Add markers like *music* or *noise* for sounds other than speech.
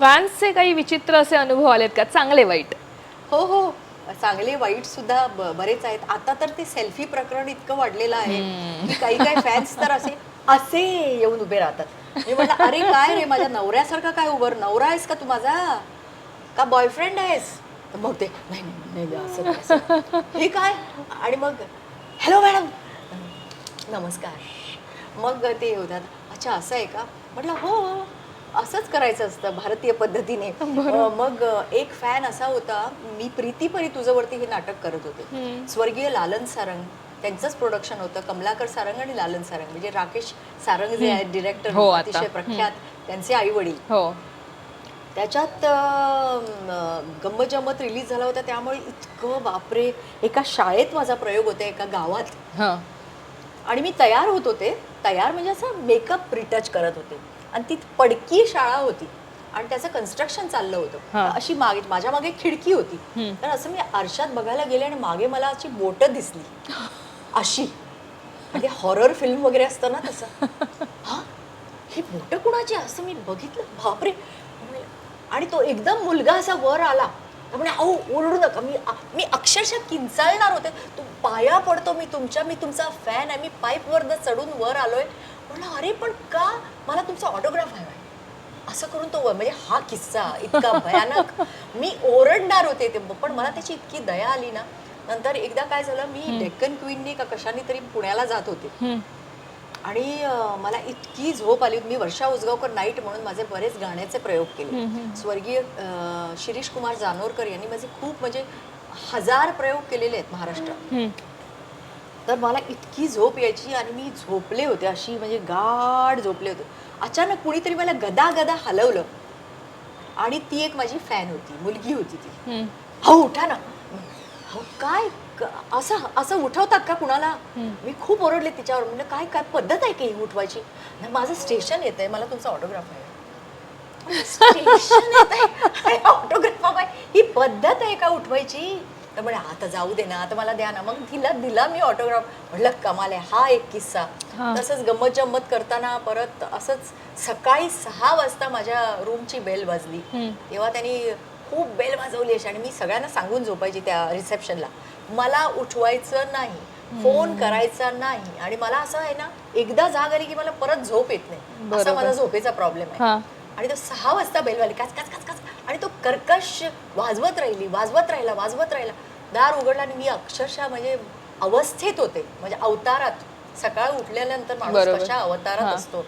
फॅन्सचे काही विचित्र असे अनुभव आलेत का? चांगले वाईट. हो हो. चांगले वाईट सुद्धा बरेच आहेत. आता तर ते सेल्फी प्रकरण इतकं वाढलेलं आहे की काही काही फॅन्स तर असे असे येऊन उभे राहतात. मी म्हटलं अरे काय रे माझ्या नवऱ्यासारखा काय उभं नवरा आहेस का तू माझा? का बॉयफ्रेंड आहेस? मग ते नाही नाही, असं नाही, असं नाही." हे काय? आणि मग हॅलो मॅडम. नमस्कार. मग ते होतात अच्छा असं आहे का? म्हटलं हो असंच करायचं असतं भारतीय पद्धतीने. मग एक फॅन असा होता मी प्रीती परी तुझ्यावरती हे नाटक करत होते. स्वर्गीय लालन सारंग त्यांचंच प्रोडक्शन होतं कमलाकर सारंग आणि लालन सारंग. म्हणजे राकेश सारंग जे आहेत डिरेक्टर हो. अतिशय प्रख्यात त्यांचे आई वडील हो. त्याच्यात गंमत जम्मत रिलीज झाला होता त्यामुळे इतकं बापरे एका शाळेत माझा प्रयोग होता एका गावात. आणि मी तयार होत होते. तयार म्हणजे असं मेकअप रिटच करत होते. आणि ती पडकी शाळा होती. आणि त्याचं कन्स्ट्रक्शन चाललं होतं. अशी मागे माझ्या मागे खिडकी होती. तर असं मी आरशात बघायला गेले आणि मागे मला अशी बोटं दिसली. *laughs* अशी. म्हणजे हॉरर फिल्म वगैरे असतं ना तसं. *laughs* हा? ही बोटं कुणाची असं मी बघितलं. बापरे. आणि तो एकदम मुलगा असा वर आला. तर म्हणे अहो ओरडू नका. मी मी अक्षरशः किंचाळणार होते. तू पाया पडतो मी तुमच्या. मी तुमचा फॅन आहे. मी पाईपवर चढून वर आलोय. म्हणलं अरे पण का? मला तुमचा ऑटोग्राफ हवा आहे. असं करून तो म्हणजे हा किस्सा इतका भयानक. मी ओरडणार होते ते पण मला त्याची इतकी दया आली ना. नंतर एकदा काय झालं मी डेक्कन क्वीननी का कशाने तरी पुण्याला जात होते. आणि मला इतकी झोप आली मी वर्षा उजगावकर नाईट म्हणून माझे बरेच गाण्याचे प्रयोग केले. स्वर्गीय शिरीष कुमार जानोरकर यांनी माझे खूप म्हणजे हजार प्रयोग केलेले आहेत महाराष्ट्रात हम्म. तर मला इतकी झोप यायची आणि मी झोपले होते. अशी म्हणजे गाढ झोपले होते. अचानक कुणीतरी मला गदा गदा हलवलं. आणि ती एक माझी फॅन होती. मुलगी होती ती. हो उठा ना. हो काय क- असं असं उठवतात का कुणाला? मी खूप ओरडले तिच्यावर. म्हणजे काय काय पद्धत आहे की ही उठवायची? नाही, माझं स्टेशन येत आहे मला तुमचा ऑटोग्राफ आहे. स्टेशन येत आहे ऑटोग्राफ हवाय ही पद्धत आहे का उठवायची? तर म्हणे आता जाऊ दे ना. आता मला द्या ना. मग तिला दिला मी ऑटोग्राफ म्हटलं कमाल आहे. हा एक किस्सा. हा. तसंच गंमत जम्मत करताना परत असंच सकाळी सहा वाजता माझ्या रूमची बेल वाजली. हम्म. तेव्हा त्यांनी खूप बेल वाजवली अशी आणि मी सगळ्यांना सांगून झोपायची त्या रिसेप्शनला. मला उठवायचं नाही फोन करायचा नाही आणि मला असं आहे ना एकदा जाग आली की मला परत झोप येत नाही. असा. माझा झोपेचा प्रॉब्लेम आहे. हा. आणि तो सहा वाजता बेल वाजली काच काच काच काच. आणि तो कर्कश वाजवत राहिली वाजवत राहिला वाजवत राहिला. दार उघडला आणि मी अक्षरशः म्हणजे अवस्थेत होते. म्हणजे अवतारात. सकाळ उठल्यानंतर माणूस. कशा अवतारात असतो.